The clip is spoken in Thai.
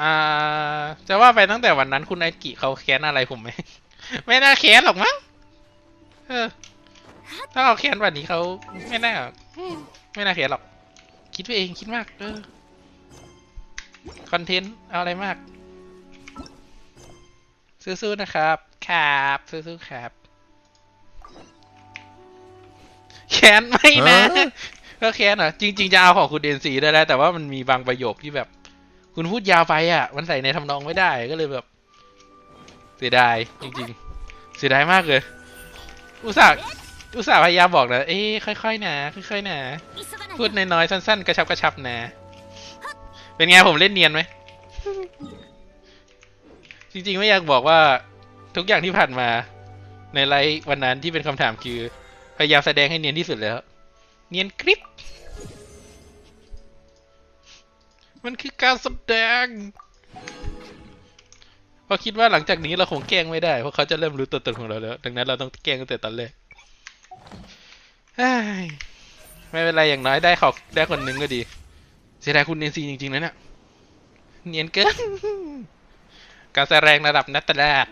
อ่า จะว่าไปตั้งแต่วันนั้นคุณไอกิเขาแค้นอะไรผมไหม ไม่น่าแค้นหรอกมั้งเออ ถ้าเขาแค้นวันนี้เขาไม่น่าอืมไม่น่าแค้นหรอก คิดไปเองคิดมากเออคอนเทนต์เอาอะไรมาก สู้ๆนะครับครับสู้ๆครับ แค้นไม่นะฮะก็แค้นเหรอจริง ๆ จะเอาของคุณเอ็นซีได้แล้วแต่ว่ามันมีบางประโยคที่แบบ คุณพูดยาวไปอะ มันใส่ในทำนองไม่ได้ก็เลยแบบ เสียดายจริงๆ เสียดายมากเลย อุตส่าห์อุตส่าห์พยายามบอกนะเอ้ค่อยๆนะค่อยๆนะพูดน้อยๆสั้น ๆ กระชับกระชับนะ เป็นไงผมเล่นเนียนไหมจริงๆไม่อยากบอกว่าทุกอย่างที่ผ่านมา ในไลฟ์วันนั้นที่เป็นคำถามคือ พยายามแสดงให้เนียนที่สุดแล้ว เนียนคลิป มันคือการแสดงเพราะคิดว่าหลังจากนี้เราคงแกล้งไม่ได้ เพราะเขาจะเริ่มรู้ตัวตนของเราแล้ว ดังนั้นเราต้องแกล้งตั้งแต่ตอนแรกไม่เป็นไรอย่างน้อยได้เขาได้คนหนึ่งก็ดี เสียดายคุณเนียนซีจริงๆนะเนี่ยเนียนเกินการแสดงระดับนัตตลาด